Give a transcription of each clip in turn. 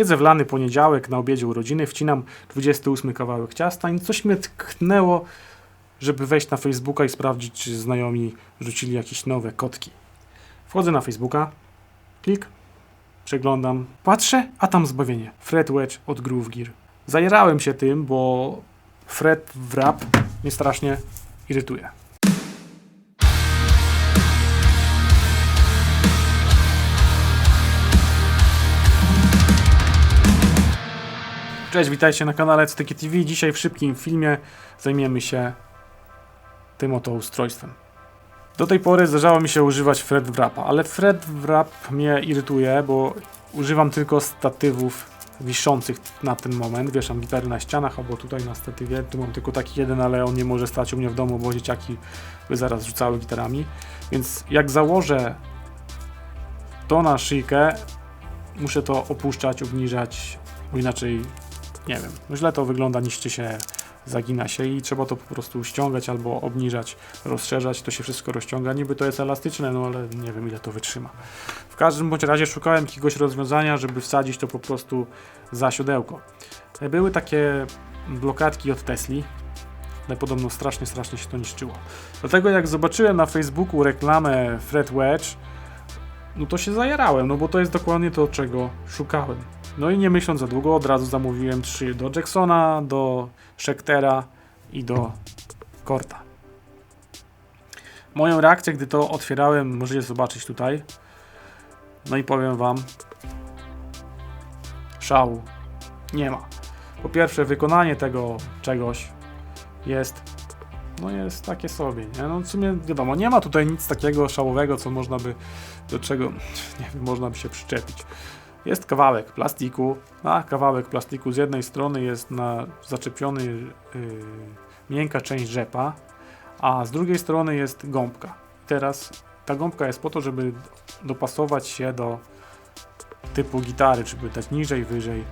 Siedzę w lany poniedziałek na obiedzie urodziny, wcinam 28 kawałek ciasta i coś mnie tknęło, żeby wejść na Facebooka i sprawdzić, czy znajomi rzucili jakieś nowe kotki. Wchodzę na Facebooka, klik, przeglądam, patrzę, a tam zbawienie. Fred Wedge od Groove Gear. Zajerałem się tym, bo Fred w rap mnie strasznie irytuje. Cześć, witajcie na kanale Cytyki TV. Dzisiaj w szybkim filmie zajmiemy się tym oto ustrojstwem. Do tej pory zdarzało mi się używać Fred Wrapa, ale Fred Wrap mnie irytuje, bo używam tylko statywów wiszących na ten moment. Wieszam gitary na ścianach albo tutaj na statywie. Tu mam tylko taki jeden, ale on nie może stać u mnie w domu, bo dzieciaki by zaraz rzucały gitarami. Więc jak założę to na szyjkę, muszę to opuszczać, obniżać, bo inaczej nie wiem, źle to wygląda, niszczy się, zagina się i trzeba to po prostu ściągać albo obniżać, rozszerzać, to się wszystko rozciąga. Niby to jest elastyczne, no ale nie wiem ile to wytrzyma. W każdym bądź razie szukałem jakiegoś rozwiązania, żeby wsadzić to po prostu za siodełko. Były takie blokadki od Tesli, ale podobno strasznie, strasznie się to niszczyło. Dlatego jak zobaczyłem na Facebooku reklamę Fred Wedge, no to się zajarałem, no bo to jest dokładnie to, czego szukałem. No i nie myśląc za długo, od razu zamówiłem trzy do Jacksona, do Schectera i do Korta. Moją reakcję, gdy to otwierałem, możecie zobaczyć tutaj. No i powiem wam, szału nie ma. Po pierwsze, wykonanie tego czegoś jest, no jest takie sobie, nie? No w sumie wiadomo, nie ma tutaj nic takiego szałowego, co można by, do czego, nie wiem, można by się przyczepić. Jest kawałek plastiku, a kawałek plastiku z jednej strony jest na zaczepiony yy, miękka część rzepa, a z drugiej strony jest gąbka. Teraz ta gąbka jest po to, żeby dopasować się do typu gitary, żeby dać niżej, wyżej,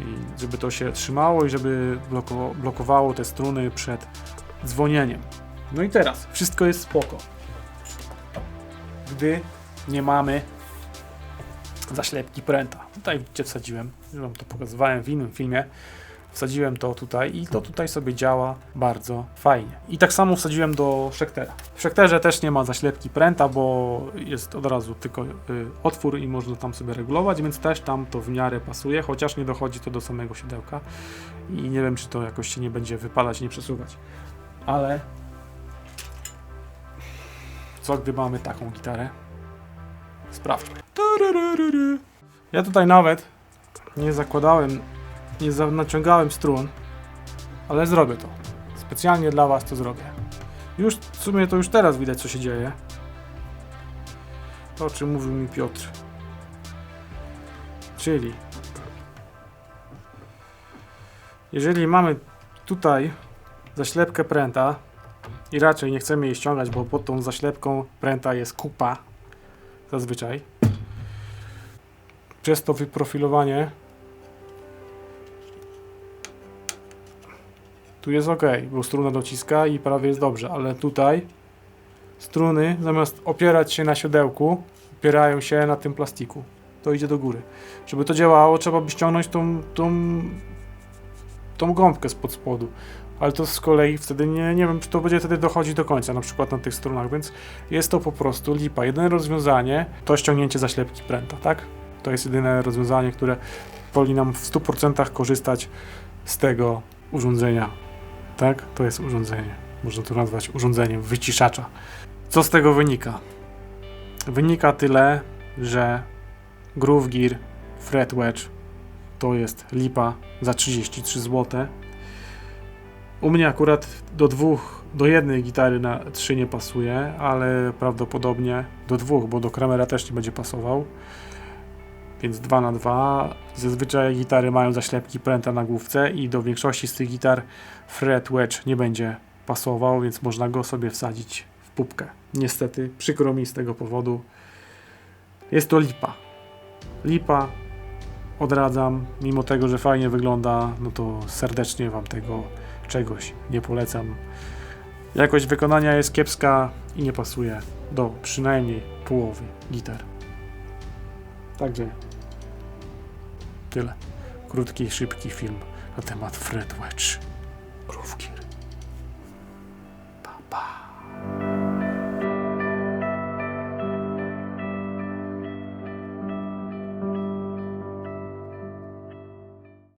i żeby to się trzymało i żeby bloko, blokowało te struny przed dzwonieniem. No i teraz wszystko jest spoko. Gdy nie mamy zaślepki pręta. Tutaj widzicie wsadziłem, już wam to pokazywałem w innym filmie. Wsadziłem to tutaj i to tutaj sobie działa bardzo fajnie. I tak samo wsadziłem do Schectera. W Schecterze też nie ma zaślepki pręta, bo jest od razu tylko y, otwór i można tam sobie regulować, więc też tam to w miarę pasuje, chociaż nie dochodzi to do samego siodełka i nie wiem, czy to jakoś się nie będzie wypadać, nie przesuwać. Ale co gdy mamy taką gitarę? Sprawdźmy. Ja tutaj nawet nie zakładałem, nie naciągałem strun, ale zrobię to. Specjalnie dla Was to zrobię. Już w sumie to już teraz widać, co się dzieje. To, o czym mówił mi Piotr. Czyli jeżeli mamy tutaj zaślepkę pręta i raczej nie chcemy jej ściągać, bo pod tą zaślepką pręta jest kupa zazwyczaj. Przez to wyprofilowanie tu jest ok, bo struna dociska i prawie jest dobrze, ale tutaj struny zamiast opierać się na siodełku, opierają się na tym plastiku. To idzie do góry. Żeby to działało, trzeba by ściągnąć tą, tą, tą gąbkę spod spodu. Ale to z kolei wtedy nie, nie wiem, czy to będzie wtedy dochodzić do końca, na przykład na tych strunach, więc jest to po prostu lipa. Jedyne rozwiązanie to ściągnięcie zaślepki pręta, tak? To jest jedyne rozwiązanie, które pozwoli nam w 100% korzystać z tego urządzenia. Tak? To jest urządzenie. Można to nazwać urządzeniem wyciszacza. Co z tego wynika? Wynika tyle, że Groove Gear Wedge to jest lipa za 33 zł. U mnie akurat do dwóch, do jednej gitary na trzy nie pasuje, ale prawdopodobnie do dwóch, bo do Kramera też nie będzie pasował. Więc 2 na 2 Zazwyczaj gitary mają zaślepki pręta na główce i do większości z tych gitar Fred Wedge nie będzie pasował, więc można go sobie wsadzić w pupkę. Niestety, przykro mi z tego powodu. Jest to lipa. Lipa, odradzam, mimo tego, że fajnie wygląda, no to serdecznie Wam tego czegoś nie polecam. Jakość wykonania jest kiepska i nie pasuje do przynajmniej połowy gitar. Także Tyle. Krótki, szybki film na temat Fred Wedge. Mrówki.